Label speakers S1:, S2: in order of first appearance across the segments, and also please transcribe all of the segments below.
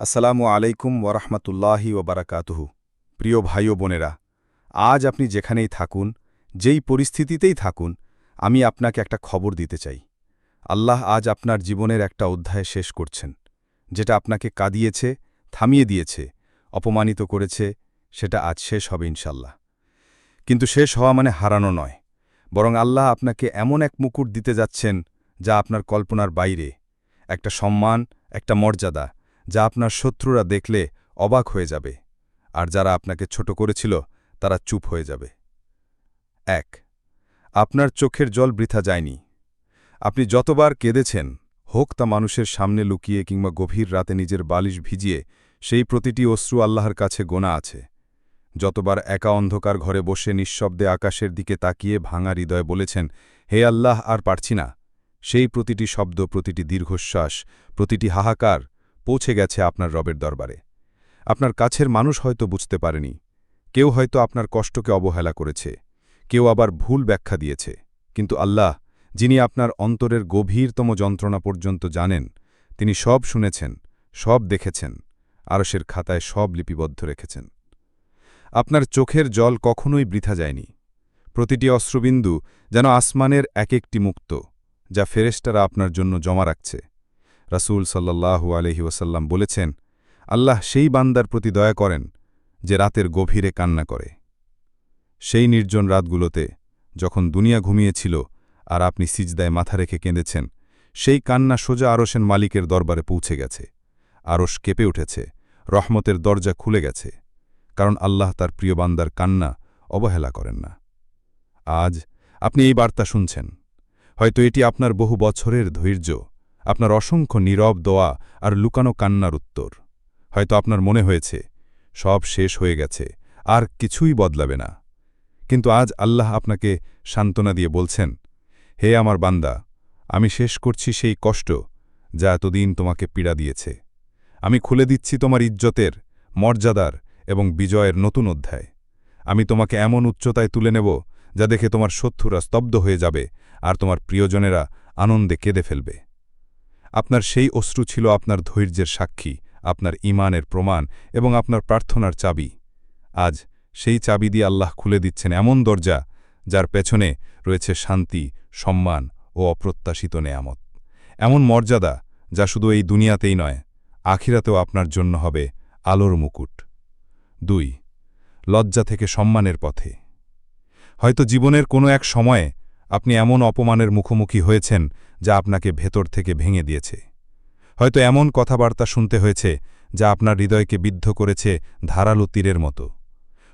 S1: আসসালামু আলাইকুম ওরহমতুল্লাহি ওবারাকাতুহু প্রিয় ভাই ও বোনেরা, আজ আপনি যেখানেই থাকুন, যেই পরিস্থিতিতেই থাকুন, আমি আপনাকে একটা খবর দিতে চাই। আল্লাহ আজ আপনার জীবনের একটা অধ্যায় শেষ করছেন, যেটা আপনাকে কাঁদিয়েছে, থামিয়ে দিয়েছে, অপমানিত করেছে, সেটা আজ শেষ হবে ইনশাল্লাহ কিন্তু শেষ হওয়া মানে হারানো নয়, বরং আল্লাহ আপনাকে এমন এক মুকুট দিতে যাচ্ছেন, যা আপনার কল্পনার বাইরে, একটা সম্মান, একটা মর্যাদা যা আপনার শত্রুরা দেখলে অবাক হয়ে যাবে, আর যারা আপনাকে ছোট করেছিল, তারা চুপ হয়ে যাবে। এক, আপনার চোখের জল বৃথা যায়নি। আপনি যতবার কেঁদেছেন, হোক তা মানুষের সামনে লুকিয়ে কিংবা গভীর রাতে নিজের বালিশ ভিজিয়ে, সেই প্রতিটি অশ্রু আল্লাহর কাছে গোনা আছে। যতবার একা অন্ধকার ঘরে বসে নিঃশব্দে আকাশের দিকে তাকিয়ে ভাঙা হৃদয় বলেছেন, হে আল্লাহ, আর পারছি না। সেই প্রতিটি শব্দ, প্রতিটি দীর্ঘশ্বাস, প্রতিটি হাহাকার পৌঁছে গেছে আপনার রবের দরবারে। আপনার কাছের মানুষ হয়তো বুঝতে পারেনি। কেউ হয়তো আপনার কষ্টকে অবহেলা করেছে। কেউ আবার ভুল ব্যাখ্যা দিয়েছে। কিন্তু আল্লাহ, যিনি আপনার অন্তরের গভীরতম যন্ত্রণা পর্যন্ত জানেন, তিনি সব শুনেছেন, সব দেখেছেন আরসের খাতায় সব লিপিবদ্ধ রেখেছেন। আপনার চোখের জল কখনোই বৃথা যায়নি। প্রতিটি অশ্রুবিন্দু যেন আসমানের এক একটি মুক্ত, যা ফেরেস্টারা আপনার জন্য জমা রাখছে। রাসূল সাল্লাহু আলহি ওসাল্লাম বলেছেন, আল্লাহ সেই বান্দার প্রতি দয়া করেন যে রাতের গভীরে কান্না করে। সেই নির্জন রাতগুলোতে যখন দুনিয়া ঘুমিয়েছিল আর আপনি সিজদায় মাথা রেখে কেঁদেছেন, সেই কান্না সোজা আরসেন মালিকের দরবারে পৌঁছে গেছে। আরস কেঁপে উঠেছে, রহমতের দরজা খুলে গেছে, কারণ আল্লাহ তার প্রিয় বান্দার কান্না অবহেলা করেন না। আজ আপনি এই বার্তা শুনছেন। হয়তো এটি আপনার বহু বছরের ধৈর্য আপনার অসংখ্য নীরব দোয়া আর লুকানো কান্নার উত্তর। হয়তো আপনার মনে হয়েছে, সব শেষ হয়ে গেছে, আর কিছুই বদলাবে না। কিন্তু আজ আল্লাহ আপনাকে সান্ত্বনা দিয়ে বলছেন, হে আমার বান্দা, আমি শেষ করছি সেই কষ্ট যা এতদিন তোমাকে পীড়া দিয়েছে। আমি খুলে দিচ্ছি তোমার ইজ্জতের, মর্যাদার এবং বিজয়ের নতুন অধ্যায়। আমি তোমাকে এমন উচ্চতায় তুলে নেব যা দেখে তোমার শত্রুরা স্তব্ধ হয়ে যাবে আর তোমার প্রিয়জনেরা আনন্দে কেঁদে ফেলবে। আপনার সেই অশ্রু ছিল আপনার ধৈর্যের সাক্ষী, আপনার ইমানের প্রমাণ এবং আপনার প্রার্থনার চাবি। আজ সেই চাবি দিয়ে আল্লাহ খুলে দিচ্ছেন এমন দরজা, যার পেছনে রয়েছে শান্তি, সম্মান ও অপ্রত্যাশিত নেয়ামত। এমন মর্যাদা যা শুধু এই দুনিয়াতেই নয়, আখিরাতেও আপনার জন্য হবে আলোর মুকুট। দুই, লজ্জা থেকে সম্মানের পথে। হয়তো জীবনের কোনো এক সময়ে আপনি এমন অপমানের মুখোমুখি হয়েছেন যা আপনাকে ভেতর থেকে ভেঙে দিয়েছে। হয়তো এমন কথাবার্তা শুনতে হয়েছে যা আপনার হৃদয়কে বিদ্ধ করেছে ধারালো তীরের মতো।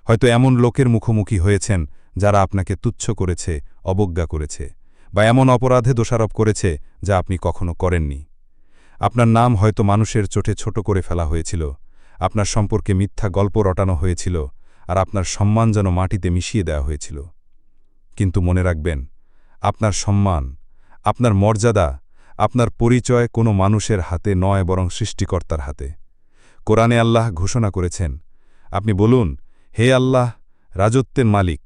S1: হয়তো এমন লোকের মুখোমুখি হয়েছেন যারা আপনাকে তুচ্ছ করেছে, অবজ্ঞা করেছে, বা এমন অপরাধে দোষারোপ করেছে যা আপনি কখনো করেননি। আপনার নাম হয়তো মানুষের চোটে ছোট করে ফেলা হয়েছিল, আপনার সম্পর্কে মিথ্যা গল্প রটানো হয়েছিল, আর আপনার সম্মান যেন মাটিতে মিশিয়ে দেওয়া হয়েছিল। কিন্তু মনে রাখবেন, আপনার সম্মান আপনার মর্যাদা, আপনার পরিচয় কোনো মানুষের হাতে নয় বরং সৃষ্টিকর্তার হাতে। কোরআনে আল্লাহ ঘোষণা করেছেন, আপনি বলুন, হে আল্লাহ, রাজত্বের মালিক,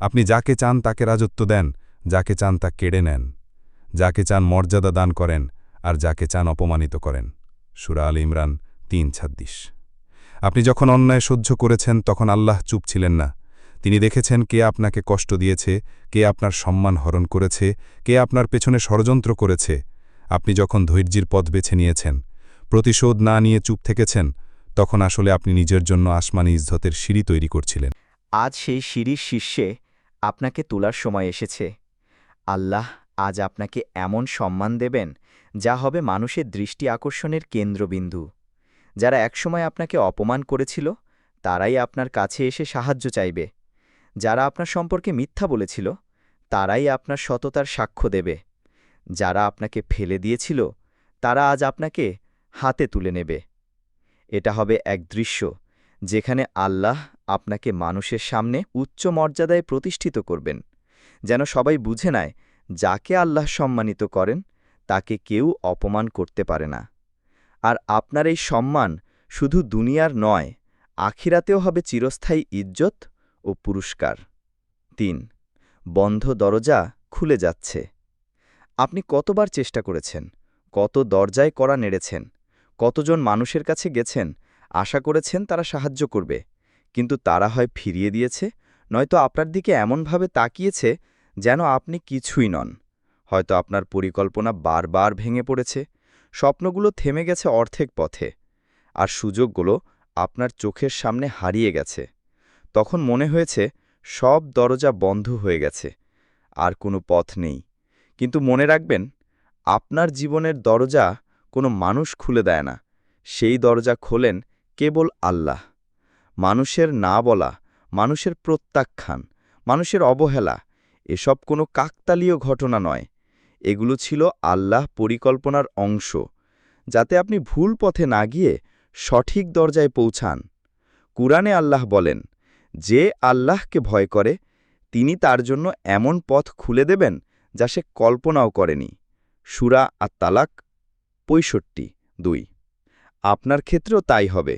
S1: আপনি যাকে চান তাকে রাজত্ব দেন, যাকে চান তা কেড়ে নেন। যাকে চান মর্যাদা দান করেন, আর যাকে চান অপমানিত করেন। সুরা আল ইমরান তিন ছাব্বিশ। আপনি যখন অন্যায় সহ্য করেছেন, তখন আল্লাহ চুপ ছিলেন না। তিনি দেখেছেন কে আপনাকে কষ্ট দিয়েছে, কে আপনার সম্মান হরণ করেছে, কে আপনার পেছনে ষড়যন্ত্র করেছে। আপনি যখন ধৈর্যের পথ বেছে নিয়েছেন, প্রতিশোধ না নিয়ে চুপ থেকেছেন, তখন আসলে আপনি নিজের জন্য আসমানি ইজ্জতের সিঁড়ি তৈরি করছিলেন।
S2: আজ সেই সিঁড়ির শীর্ষে আপনাকে তোলার সময় এসেছে। আল্লাহ আজ আপনাকে এমন সম্মান দেবেন, যা হবে মানুষের দৃষ্টি আকর্ষণের কেন্দ্রবিন্দু। যারা একসময় আপনাকে অপমান করেছিল, তারাই আপনার কাছে এসে সাহায্য চাইবে। যারা আপনার সম্পর্কে মিথ্যা বলেছিল, তারাই আপনার সততার সাক্ষ্য দেবে। যারা আপনাকে ফেলে দিয়েছিল, তারা আজ আপনাকে হাতে তুলে নেবে। এটা হবে এক দৃশ্য, যেখানে আল্লাহ আপনাকে মানুষের সামনে উচ্চ মর্যাদায় প্রতিষ্ঠিত করবেন। যেন সবাই বুঝে নেয়, যাকে আল্লাহ সম্মানিত করেন, তাকে কেউ অপমান করতে পারে না। আর আপনার এই সম্মান শুধু দুনিয়ার নয়, আখিরাতেও হবে চিরস্থায়ী ইজ্জত ও পুরস্কার। তিন, বন্ধ দরজা খুলে যাচ্ছে। আপনি কতবার চেষ্টা করেছেন? কত দরজায় করা নেড়েছেন? কতজন মানুষের কাছে গেছেন? আশা করেছেন তারা সাহায্য করবে। কিন্তু তারা হয় ফিরিয়ে দিয়েছে? নয়তো আপনার দিকে এমনভাবে তাকিয়েছে যেন আপনি কিছুই নন। হয়তো আপনার পরিকল্পনা বারবার ভেঙে পড়েছে। স্বপ্নগুলো থেমে গেছে অর্ধেক পথে। আর সুযোগগুলো আপনার চোখের সামনে হারিয়ে গেছে। তখন মনে হয়েছে সব দরজা বন্ধ হয়ে গেছে, আর কোনো পথ নেই। কিন্তু মনে রাখবেন, আপনার জীবনের দরজা কোনো মানুষ খুলে দেয় না। সেই দরজা খোলেন কেবল আল্লাহ। মানুষের না বলা, মানুষের প্রত্যাখ্যান, মানুষের অবহেলা, এসব কোনো কাকতালীয় ঘটনা নয়। এগুলো ছিল আল্লাহ পরিকল্পনার অংশ, যাতে আপনি ভুল পথে না গিয়ে সঠিক দরজায় পৌঁছান। কুরআনে আল্লাহ বলেন যে আল্লাহকে ভয় করে, তিনি তার জন্য এমন পথ খুলে দেবেন যা সে কল্পনাও করেনি। সুরা আর তালাক পঁয়ষট্টি, দুই। আপনার ক্ষেত্রেও তাই হবে।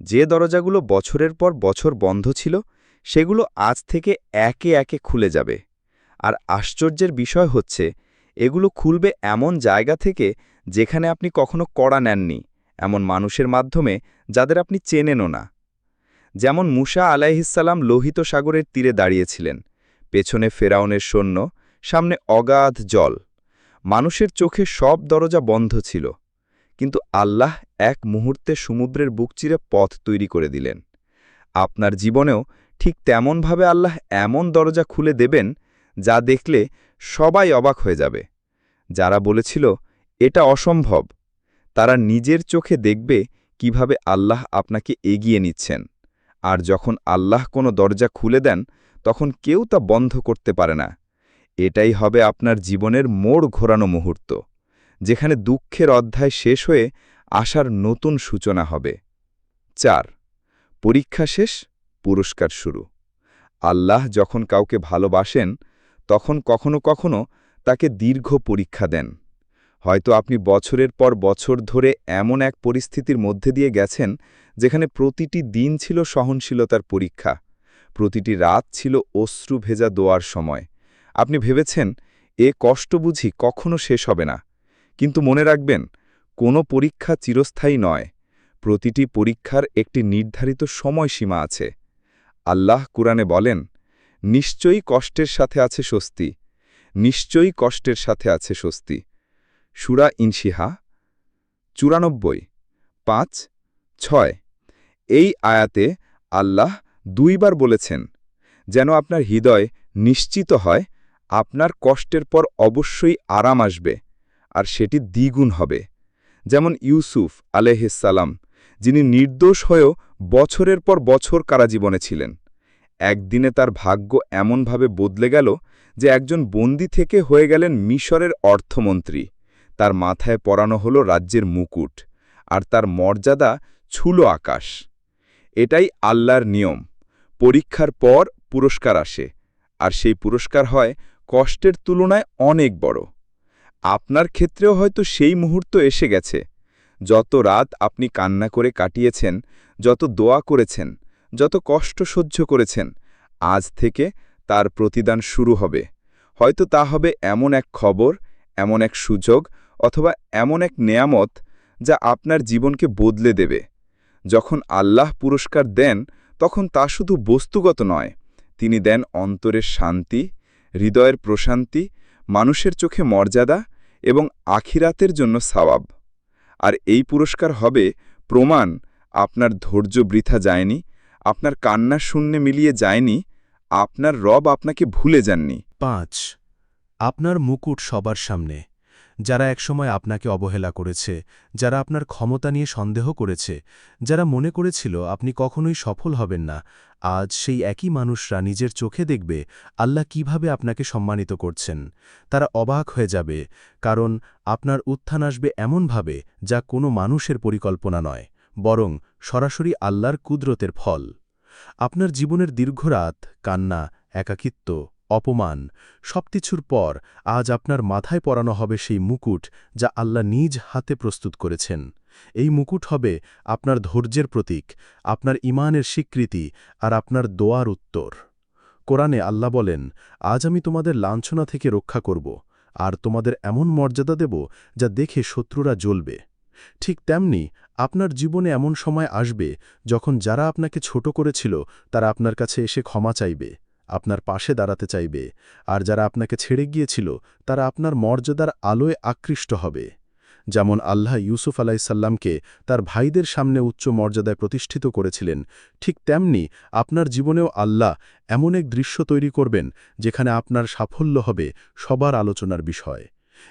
S2: যে দরজাগুলো বছরের পর বছর বন্ধ ছিল, সেগুলো আজ থেকে একে একে খুলে যাবে। আর আশ্চর্যের বিষয় হচ্ছে, এগুলো খুলবে এমন জায়গা থেকে যেখানে আপনি কখনো কড়া নেননি, এমন মানুষের মাধ্যমে যাদের আপনি চেনেনও না। যেমন মুসা আলাইহিসাল্লাম লোহিত সাগরের তীরে দাঁড়িয়েছিলেন, পেছনে ফেরাউনের সৈন্য, সামনে অগাধ জল। মানুষের চোখে সব দরজা বন্ধ ছিল, কিন্তু আল্লাহ এক মুহূর্তে সমুদ্রের বুক চিরে পথ তৈরি করে দিলেন। আপনার জীবনেও ঠিক তেমনভাবে আল্লাহ এমন দরজা খুলে দেবেন, যা দেখলে সবাই অবাক হয়ে যাবে। যারা বলেছিল, এটা অসম্ভব তারা নিজের চোখে দেখবে কীভাবে আল্লাহ আপনাকে এগিয়ে নিচ্ছেন। আর যখন আল্লাহ কোনো দরজা খুলে দেন, তখন কেউ তা বন্ধ করতে পারে না। এটাই হবে আপনার জীবনের মোড় ঘোরানো মুহূর্ত, যেখানে দুঃখের অধ্যায় শেষ হয়ে আসার নতুন সূচনা হবে। চার, পরীক্ষা শেষ, পুরস্কার শুরু। আল্লাহ যখন কাউকে ভালোবাসেন, তখন কখনো কখনো তাকে দীর্ঘ পরীক্ষা দেন। হয়তো আপনি বছরের পর বছর ধরে এমন এক পরিস্থিতির মধ্যে দিয়ে গেছেন যেখানে প্রতিটি দিন ছিল সহনশীলতার পরীক্ষা। প্রতিটি রাত ছিল অশ্রু ভেজা দোয়ার সময়। আপনি ভেবেছেন, এ কষ্ট বুঝি কখনো শেষ হবে না। কিন্তু মনে রাখবেন, কোনো পরীক্ষা চিরস্থায়ী নয়। প্রতিটি পরীক্ষার একটি নির্ধারিত সময়সীমা আছে। আল্লাহ কুরআনে বলেন, নিশ্চয়ই কষ্টের সাথে আছে স্বস্তি। নিশ্চয়ই কষ্টের সাথে আছে স্বস্তি। সুরা ইনশিহা চুরানব্বই, পাঁচ, ছয়। এই আয়াতে আল্লাহ দুইবার বলেছেন, যেন আপনার হৃদয় নিশ্চিত হয়, আপনার কষ্টের পর অবশ্যই আরাম আসবে, আর সেটি দ্বিগুণ হবে। যেমন ইউসুফ আলেহিসাল্লাম যিনি নির্দোষ হয়েও বছরের পর বছর কারাজীবনে ছিলেন। একদিনে তার ভাগ্য এমনভাবে বদলে গেল যে একজন বন্দি থেকে হয়ে গেলেন মিশরের অর্থমন্ত্রী। তার মাথায় পরানো হল রাজ্যের মুকুট, আর তার মর্যাদা ছুলো আকাশ। এটাই আল্লাহর নিয়ম। পরীক্ষার পর পুরস্কার আসে, আর সেই পুরস্কার হয় কষ্টের তুলনায় অনেক বড়। আপনার ক্ষেত্রেও হয়তো সেই মুহূর্ত এসে গেছে। যত রাত আপনি কান্না করে কাটিয়েছেন, যত দোয়া করেছেন, যত কষ্ট সহ্য করেছেন, আজ থেকে তার প্রতিদান শুরু হবে। হয়তো তা হবে এমন এক খবর, এমন এক সুযোগ, অথবা এমন এক নেয়ামত যা আপনার জীবনকে বদলে দেবে। যখন আল্লাহ পুরস্কার দেন, তখন তা শুধু বস্তুগত নয়, তিনি দেন অন্তরের শান্তি, হৃদয়ের প্রশান্তি, মানুষের চোখে মর্যাদা এবং আখিরাতের জন্য সাওয়াব। আর এই পুরস্কার হবে প্রমাণ, আপনার ধৈর্য বৃথা যায়নি, আপনার কান্না শূন্যে মিলিয়ে যায়নি, আপনার রব আপনাকে ভুলে যাননি।
S3: পাঁচ, আপনার মুকুট সবার সামনে। যারা একসময় আপনাকে অবহেলা করেছে, যারা আপনার ক্ষমতা নিয়ে সন্দেহ করেছে, যারা মনে করেছিল আপনি কখনোই সফল হবেন না, আজ সেই একই মানুষরা নিজের চোখে দেখবে আল্লাহ কীভাবে আপনাকে সম্মানিত করছেন। তারা অবাক হয়ে যাবে, কারণ আপনার উত্থান আসবে এমনভাবে যা কোনো মানুষের পরিকল্পনা নয়, বরং সরাসরি আল্লাহর কুদরতের ফল। আপনার জীবনের দীর্ঘ রাত, কান্না, একাকিত্ব অপমান, সবকিছুর পর আজ আপনার মাথায় পরানো হবে সেই মুকুট যা আল্লাহ নিজ হাতে প্রস্তুত করেছেন। এই মুকুট হবে আপনার ধৈর্যের প্রতীক, আপনার ইমানের স্বীকৃতি আর আপনার দোয়ার উত্তর। কোরআনে আল্লাহ বলেন, আজ আমি তোমাদের লাঞ্ছনা থেকে রক্ষা করব, আর তোমাদের এমন মর্যাদা দেব যা দেখে শত্রুরা জ্বলবে। ঠিক তেমনি আপনার জীবনে এমন সময় আসবে যখন যারা আপনাকে ছোট করেছিল তারা আপনার কাছে এসে ক্ষমা চাইবে। আপনার পাশে দাঁড়াতে চাইবে, আর যারা আপনাকে ছেড়ে গিয়েছিল, তারা আপনার মর্যাদার আলোয় আকৃষ্ট হবে। যেমন আল্লাহ ইউসুফ আলাইসাল্লামকে তার ভাইদের সামনে উচ্চ মর্যাদায় প্রতিষ্ঠিত করেছিলেন, ঠিক তেমনি আপনার জীবনেও আল্লাহ এমন এক দৃশ্য তৈরি করবেন, যেখানে আপনার সাফল্য হবে সবার আলোচনার বিষয়।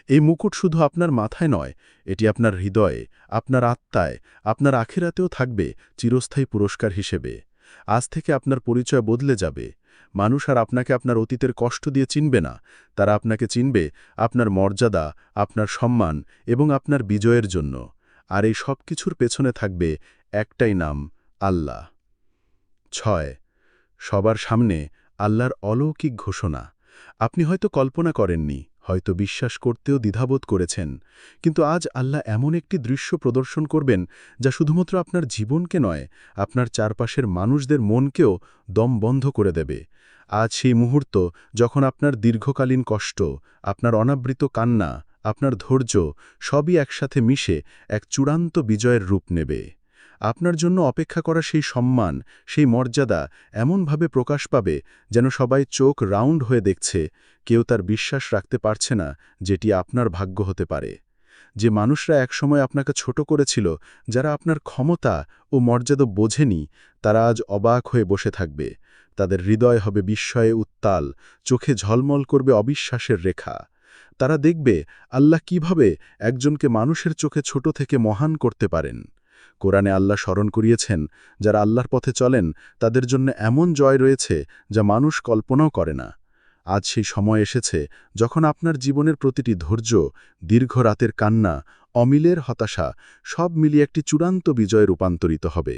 S3: এই মুকুট শুধু আপনার মাথায় নয়, এটি আপনার হৃদয়ে, আপনার আত্মায়, আপনার আখেরাতেও থাকবে, চিরস্থায়ী পুরস্কার হিসেবে। আজ থেকে আপনার পরিচয় বদলে যাবে। মানুষ আর আপনাকে আপনার অতীতের কষ্ট দিয়ে চিনবে না। তারা আপনাকে চিনবে আপনার মর্যাদা, আপনার সম্মান এবং আপনার বিজয়ের জন্য। আর এই সব কিছুর পেছনে থাকবে একটাই নাম, আল্লাহ। ছয়, সবার সামনে আল্লাহর অলৌকিক ঘোষণা। আপনি হয়তো কল্পনা করেননি হয়তো বিশ্বাস করতেও দ্বিধাবোধ করেছেন। কিন্তু আজ আল্লাহ এমন একটি দৃশ্য প্রদর্শন করবেন, যা শুধুমাত্র আপনার জীবনকে নয়, আপনার চারপাশের মানুষদের মনকেও দম বন্ধ করে দেবে। আজ সেই মুহূর্ত যখন আপনার দীর্ঘকালীন কষ্ট, আপনার অনাবৃত কান্না, আপনার ধৈর্য সবই একসাথে মিশে এক চূড়ান্ত বিজয়ের রূপ নেবে। আপনার জন্য অপেক্ষা করা সেই সম্মান, সেই মর্যাদা এমনভাবে প্রকাশ পাবে যেন সবাই চোখ রাউন্ড হয়ে দেখছে কেউ তার বিশ্বাস রাখতে পারছে না যেটি আপনার ভাগ্য হতে পারে। যে মানুষরা একসময় আপনাকে ছোট করেছিল, যারা আপনার ক্ষমতা ও মর্যাদা বোঝেনি, তারা আজ অবাক হয়ে বসে থাকবে। তাদের হৃদয় হবে বিস্ময়ে উত্তাল, চোখে ঝলমল করবে অবিশ্বাসের রেখা। তারা দেখবে আল্লাহ কীভাবে একজনকে মানুষের চোখে ছোট থেকে মহান করতে পারেন। কোরআনে আল্লাহ স্মরণ করিয়েছেন, যারা আল্লাহর পথে চলেন, তাদের জন্য এমন জয় রয়েছে যা মানুষ কল্পনাও করে না। আজ সেই সময় এসেছে যখন আপনার জীবনের প্রতিটি ধৈর্য, দীর্ঘ রাতের কান্না, অমিলের হতাশা, সব মিলিয়ে একটি চূড়ান্ত বিজয়ে রূপান্তরিত হবে।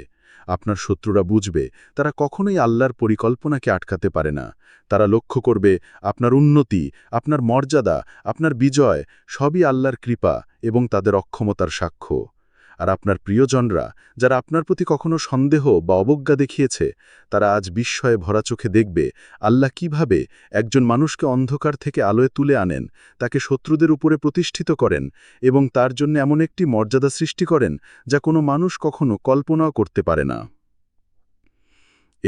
S3: আপনার শত্রুরা বুঝবে, তারা কখনোই আল্লাহর পরিকল্পনাকে আটকাতে পারে না। তারা লক্ষ্য করবে, আপনার উন্নতি, আপনার মর্যাদা, আপনার বিজয়, সবই আল্লাহর কৃপা এবং তাদের অক্ষমতার সাক্ষ্য। আর আপনার প্রিয়জনরা, যারা আপনার প্রতি কখনো সন্দেহ বা অবজ্ঞা দেখিয়েছে, তারা আজ বিস্ময়ে ভরা চোখে দেখবে আল্লাহ কীভাবে একজন মানুষকে অন্ধকার থেকে আলোয় তুলে আনেন, তাকে শত্রুদের উপরে প্রতিষ্ঠিত করেন এবং তার জন্য এমন একটি মর্যাদা সৃষ্টি করেন যা কোনো মানুষ কখনো কল্পনাও করতে পারে না।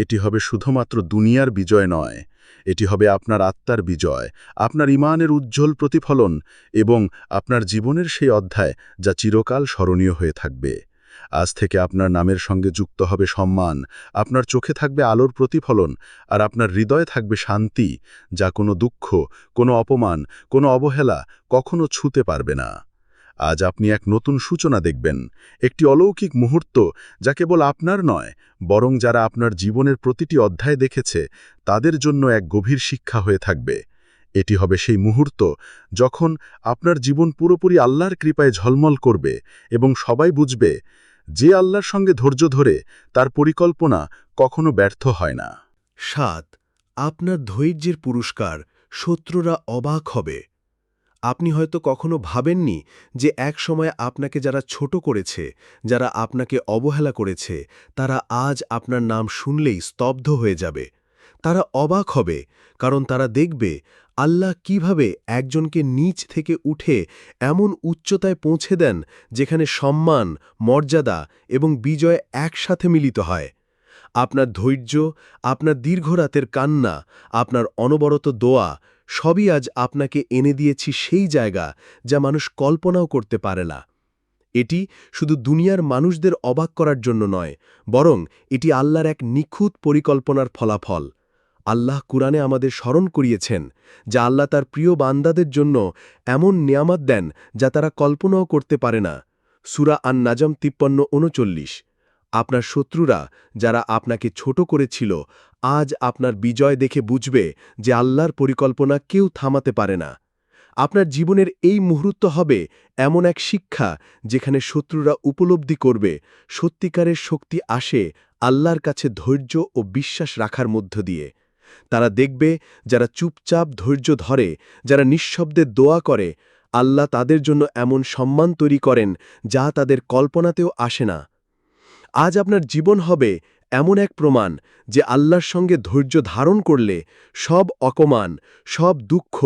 S3: এটি হবে শুধুমাত্র দুনিয়ার বিজয় নয়, এটি হবে আপনার আত্মার বিজয়, আপনার ইমানের উজ্জ্বল প্রতিফলন এবং আপনার জীবনের সেই অধ্যায় যা চিরকাল স্মরণীয় হয়ে থাকবে। আজ থেকে আপনার নামের সঙ্গে যুক্ত হবে সম্মান, আপনার চোখে থাকবে আলোর প্রতিফলন আর আপনার হৃদয়ে থাকবে শান্তি যা কোনো দুঃখ, কোনো অপমান, কোনো অবহেলা কখনো ছুতে পারবে না। আজ আপনি এক নতুন সূচনা দেখবেন, একটি অলৌকিক মুহূর্ত যা কেবল আপনার নয়, বরং যারা আপনার জীবনের প্রতিটি অধ্যায় দেখেছে, তাদের জন্য এক গভীর শিক্ষা হয়ে থাকবে। এটি হবে সেই মুহূর্ত যখন আপনার জীবন পুরোপুরি আল্লাহর কৃপায় ঝলমল করবে এবং সবাই বুঝবে, যে আল্লাহর সঙ্গে ধৈর্য ধরে তার পরিকল্পনা কখনো ব্যর্থ হয় না।
S4: সাত, আপনার ধৈর্যের পুরস্কার শত্রুরা অবাক হবে। আপনি হয়তো কখনো ভাবেননি যে এক সময় আপনাকে যারা ছোট করেছে, যারা আপনাকে অবহেলা করেছে, তারা আজ আপনার নাম শুনলেই স্তব্ধ হয়ে যাবে। তারা অবাক হবে, কারণ তারা দেখবে আল্লাহ কীভাবে একজনকে নিচ থেকে উঠে এমন উচ্চতায় পৌঁছে দেন যেখানে সম্মান, মর্যাদা এবং বিজয় একসাথে মিলিত হয়। আপনার ধৈর্য, আপনার দীর্ঘ রাতের কান্না, আপনার অনবরত দোয়া সবই আজ আপনাকে এনে দিয়েছি সেই জায়গা যা মানুষ কল্পনাও করতে পারে না। এটি শুধু দুনিয়ার মানুষদের অবাক করার জন্য নয়, বরং এটি আল্লাহর এক নিখুঁত পরিকল্পনার ফলাফল। আল্লাহ কুরআনে আমাদের স্মরণ করিয়েছেন যা আল্লাহ তার প্রিয় বান্দাদের জন্য এমন নিয়ামত দেন যা তারা কল্পনাও করতে পারে না। সুরা আন নাজম তিপ্পান্ন উনচল্লিশ আপনার শত্রুরা যারা আপনাকে ছোট করেছিল আজ আপনার বিজয় দেখে বুঝবে যে আল্লাহর পরিকল্পনা কেউ থামাতে পারে না। আপনার জীবনের এই মুহূর্ত হবে এমন এক শিক্ষা যেখানে শত্রুরা উপলব্ধি করবে, সত্যিকারের শক্তি আসে আল্লাহর কাছে ধৈর্য ও বিশ্বাস রাখার মধ্য দিয়ে। তারা দেখবে যারা চুপচাপ ধৈর্য ধরে, যারা নিঃশব্দে দোয়া করে, আল্লাহ তাদের জন্য এমন সম্মান তৈরি করেন যা তাদের কল্পনাতেও আসে না। আজ আপনার জীবন হবে এমন এক প্রমাণ যে আল্লাহর সঙ্গে ধৈর্য ধারণ করলে সব অকমান, সব দুঃখ,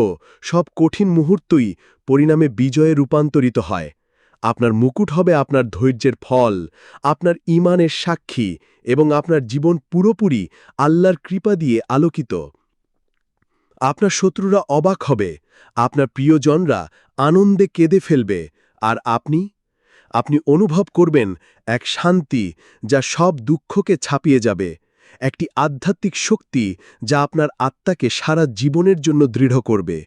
S4: সব কঠিন মুহূর্তই পরিণামে বিজয়ে রূপান্তরিত হয়। আপনার মুকুট হবে আপনার ধৈর্যের ফল, আপনার ইমানের সাক্ষী এবং আপনার জীবন পুরোপুরি আল্লাহর কৃপা দিয়ে আলোকিত। আপনার শত্রুরা অবাক হবে, আপনার প্রিয়জনরা আনন্দে কেঁদে ফেলবে, আর আপনি আপনি অনুভব করবেন এক শান্তি যা সব দুঃখকে ছাপিয়ে যাবে, একটি আধ্যাত্মিক শক্তি যা আপনার আত্মাকে সারা জীবনের জন্য দৃঢ় করবে।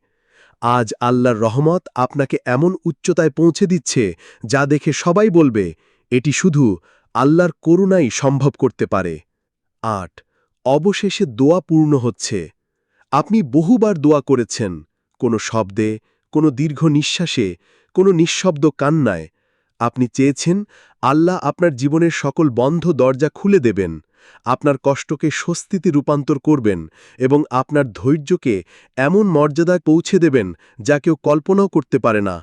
S4: আজ আল্লাহর রহমত আপনাকে এমন উচ্চতায় পৌঁছে দিচ্ছে যা দেখে সবাই বলবে, এটি শুধু আল্লাহর করুণাই সম্ভব করতে পারে। আট, অবশেষে দোয়া পূর্ণ হচ্ছে। আপনি বহুবার দোয়া করেছেন, কোনো শব্দে, কোনো দীর্ঘ নিঃশ্বাসে, কোনো নিঃশব্দ কান্নায়। আপনি চেয়েছেন, আল্লাহ আপনার জীবনের সকল বন্ধ দরজা খুলে দেবেন, আপনার কষ্টকে স্বস্তিতে রূপান্তর করবেন এবং আপনার ধৈর্যকে এমন মর্যাদায় পৌঁছে দেবেন যা কেউ কল্পনাও করতে পারে না।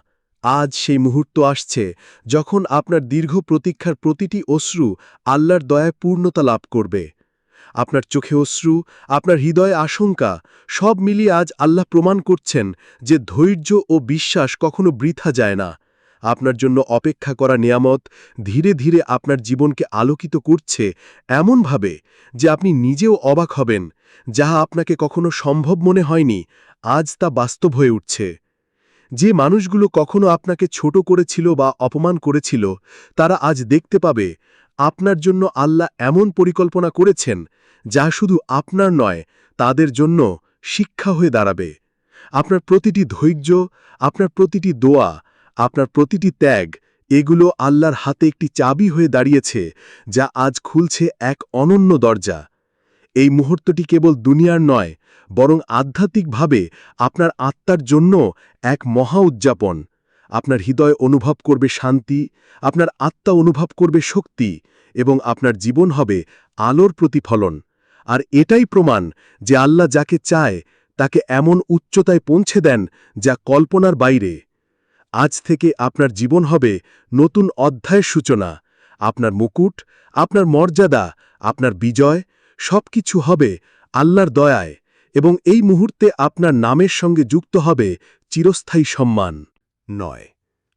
S4: আজ সেই মুহূর্ত আসছে যখন আপনার দীর্ঘ প্রতীক্ষার প্রতিটি অশ্রু আল্লাহর দয়ায় পূর্ণতা লাভ করবে। আপনার চোখে অশ্রু, আপনার হৃদয়ে আশঙ্কা, সব মিলিয়ে আজ আল্লাহ প্রমাণ করছেন যে ধৈর্য ও বিশ্বাস কখনো বৃথা যায় না। আপনার জন্য অপেক্ষা করা নিয়ামত ধীরে ধীরে আপনার জীবনকে আলোকিত করছে এমনভাবে যে আপনি নিজেও অবাক হবেন, যাহা আপনাকে কখনো সম্ভব মনে হয়নি, আজ তা বাস্তব হয়ে উঠছে। যে মানুষগুলো কখনো আপনাকে ছোট করেছিল বা অপমান করেছিল, তারা আজ দেখতে পাবে, আপনার জন্য আল্লাহ এমন পরিকল্পনা করেছেন, যা শুধু আপনার নয়, তাদের জন্য শিক্ষা হয়ে দাঁড়াবে। আপনার প্রতিটি ধৈর্য, আপনার প্রতিটি দোয়া আপনার প্রতিটি ত্যাগ, এগুলো আল্লাহর হাতে একটি চাবি হয়ে দাঁড়িয়েছে, যা আজ খুলছে এক অনন্য দরজা। এই মুহূর্তটি কেবল দুনিয়ার নয়, বরং আধ্যাত্মিকভাবে আপনার আত্মার জন্য এক মহা উদযাপন। আপনার হৃদয় অনুভব করবে শান্তি, আপনার আত্মা অনুভব করবে শক্তি, এবং আপনার জীবন হবে আলোর প্রতিফলন। আর এটাই প্রমাণ যে আল্লাহ যাকে চায়, তাকে এমন উচ্চতায় পৌঁছে দেন যা কল্পনার বাইরে। আজ থেকে আপনার জীবন হবে নতুন অধ্যায়ের সূচনা। আপনার মুকুট, আপনার মর্যাদা, আপনার বিজয়, সবকিছু হবে আল্লাহর দয়ায় এবং এই মুহূর্তে আপনার নামের সঙ্গে যুক্ত হবে চিরস্থায়ী সম্মান। নয়,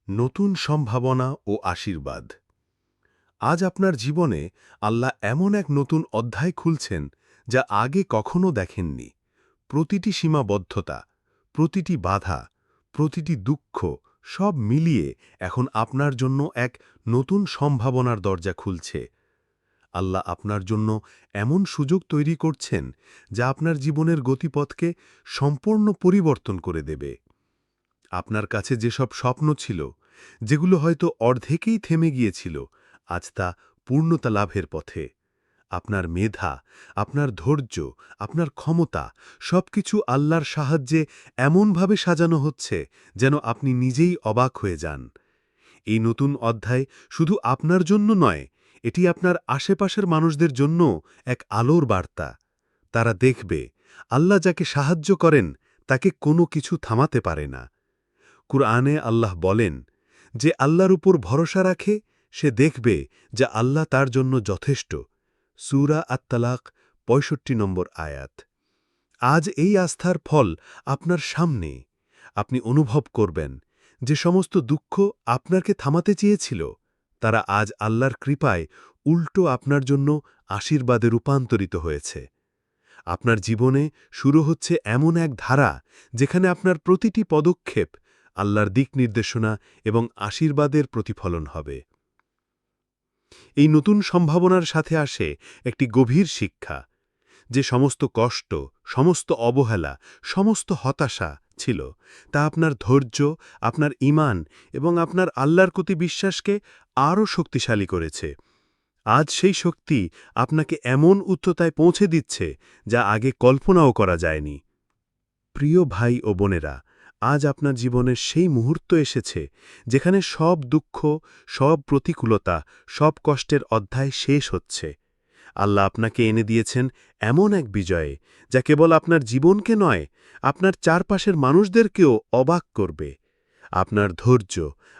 S4: নতুন সম্ভাবনা ও আশীর্বাদ। আজ আপনার জীবনে আল্লাহ এমন এক নতুন অধ্যায় খুলছেন যা আগে কখনো দেখেননি। প্রতিটি সীমাবদ্ধতা, প্রতিটি বাধা, প্রতিটি দুঃখ সব মিলিয়ে এখন আপনার জন্য এক নতুন সম্ভাবনার দরজা খুলছে। আল্লাহ আপনার জন্য এমন সুযোগ তৈরি করছেন যা আপনার জীবনের গতিপথকে সম্পূর্ণ পরিবর্তন করে দেবে। আপনার কাছে যেসব স্বপ্ন ছিল, যেগুলো হয়তো অর্ধেকেই থেমে গিয়েছিল, আজ তা পূর্ণতা লাভের পথে। আপনার মেধা, আপনার ধৈর্য, আপনার ক্ষমতা, সবকিছু আল্লাহর সাহায্যে এমনভাবে সাজানো হচ্ছে যেন আপনি নিজেই অবাক হয়ে যান। এই নতুন অধ্যায় শুধু আপনার জন্য নয়, এটি আপনার আশেপাশের মানুষদের জন্য এক আলোর বার্তা। তারা দেখবে, আল্লাহ যাকে সাহায্য করেন, তাকে কোনো কিছু থামাতে পারে না। কুরআনে আল্লাহ বলেন, যে আল্লাহর উপর ভরসা রাখে, সে দেখবে যা আল্লাহ তার জন্য যথেষ্ট। সুরা আত্তালাক, পঁয়ষট্টি নম্বর আয়াত। আজ এই আস্থার ফল আপনার সামনে। আপনি অনুভব করবেন যে সমস্ত দুঃখ আপনাকে থামাতে চেয়েছিল। তারা আজ আল্লাহর কৃপায় উল্টো আপনার জন্য আশীর্বাদে রূপান্তরিত হয়েছে। আপনার জীবনে শুরু হচ্ছে এমন এক ধারা যেখানে আপনার প্রতিটি পদক্ষেপ আল্লাহর দিক নির্দেশনা এবং আশীর্বাদের প্রতিফলন হবে। এই নতুন সম্ভাবনার সাথে আসে একটি গভীর শিক্ষা, যে সমস্ত কষ্ট, সমস্ত অবহেলা, সমস্ত হতাশা ছিল, তা আপনার ধৈর্য, আপনার ইমান এবং আপনার আল্লাহর প্রতি বিশ্বাসকে আরও শক্তিশালী করেছে। আজ সেই শক্তি আপনাকে এমন উচ্চতায় পৌঁছে দিচ্ছে যা আগে কল্পনাও করা যায়নি। প্রিয় ভাই ও বোনেরা আজ আপনার জীবনের সেই মুহূর্ত এসেছে যেখানে সব দুঃখ, সব প্রতিকূলতা, সব কষ্টের অধ্যায় শেষ হচ্ছে। আল্লাহ আপনাকে এনে দিয়েছেন এমন এক বিজয়ে যা কেবল আপনার জীবনকে নয়, আপনার চারপাশের মানুষদেরকেও অবাক করবে। আপনার ধৈর্য,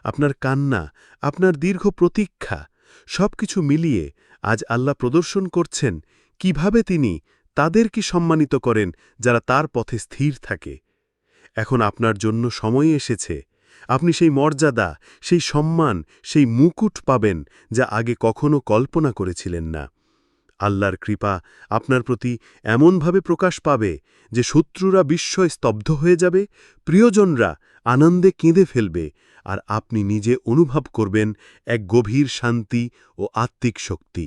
S4: আপনার কান্না, আপনার দীর্ঘ প্রতীক্ষা, সবকিছু মিলিয়ে আজ আল্লাহ প্রদর্শন করছেন কীভাবে তিনি তাদের কি সম্মানিত করেন যারা তার পথে স্থির থাকে। এখন আপনার জন্য সময় এসেছে। আপনি সেই মর্যাদা, সেই সম্মান, সেই মুকুট পাবেন যা আগে কখনো কল্পনা করেছিলেন না। আল্লাহর কৃপা আপনার প্রতি এমনভাবে প্রকাশ পাবে যে শত্রুরা বিস্ময় স্তব্ধ হয়ে যাবে, প্রিয়জনরা আনন্দে কেঁদে ফেলবে, আর আপনি নিজে অনুভব করবেন এক গভীর শান্তি ও আত্মিক শক্তি।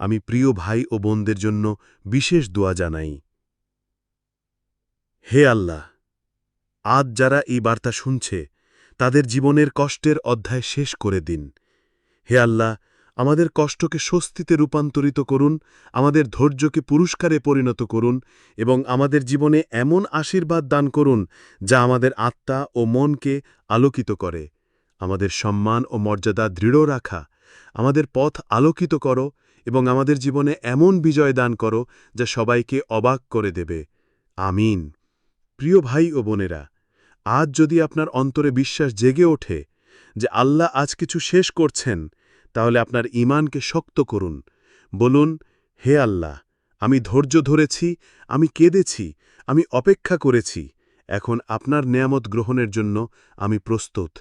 S4: আমি প্রিয় ভাই ও বোনদের জন্য বিশেষ দোয়া জানাই। হে আল্লাহ! আজ যারা এই বার্তা শুনছে, তাদের জীবনের কষ্টের অধ্যায় শেষ করে দিন। হে আল্লাহ, আমাদের কষ্টকে স্বস্তিতে রূপান্তরিত করুন, আমাদের ধৈর্যকে পুরস্কারে পরিণত করুন এবং আমাদের জীবনে এমন আশীর্বাদ দান করুন যা আমাদের আত্মা ও মনকে আলোকিত করে। আমাদের সম্মান ও মর্যাদা দৃঢ় রাখা, আমাদের পথ আলোকিত করো এবং আমাদের জীবনে এমন বিজয় দান করো যা সবাইকে অবাক করে দেবে। আমিন। প্রিয় ভাই ও বোনেরা আজ যদি আপনার অন্তরে বিশ্বাস জেগে ওঠে যে আল্লাহ আজ কিছু শেষ করছেন, তাহলে আপনার ইমানকে শক্ত করুন। বলুন, হে আল্লাহ, আমি ধৈর্য ধরেছি, আমি কেঁদেছি, আমি অপেক্ষা করেছি। এখন আপনার নেয়ামত গ্রহণের জন্য আমি প্রস্তুত।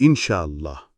S4: ইনশাআল্লাহ।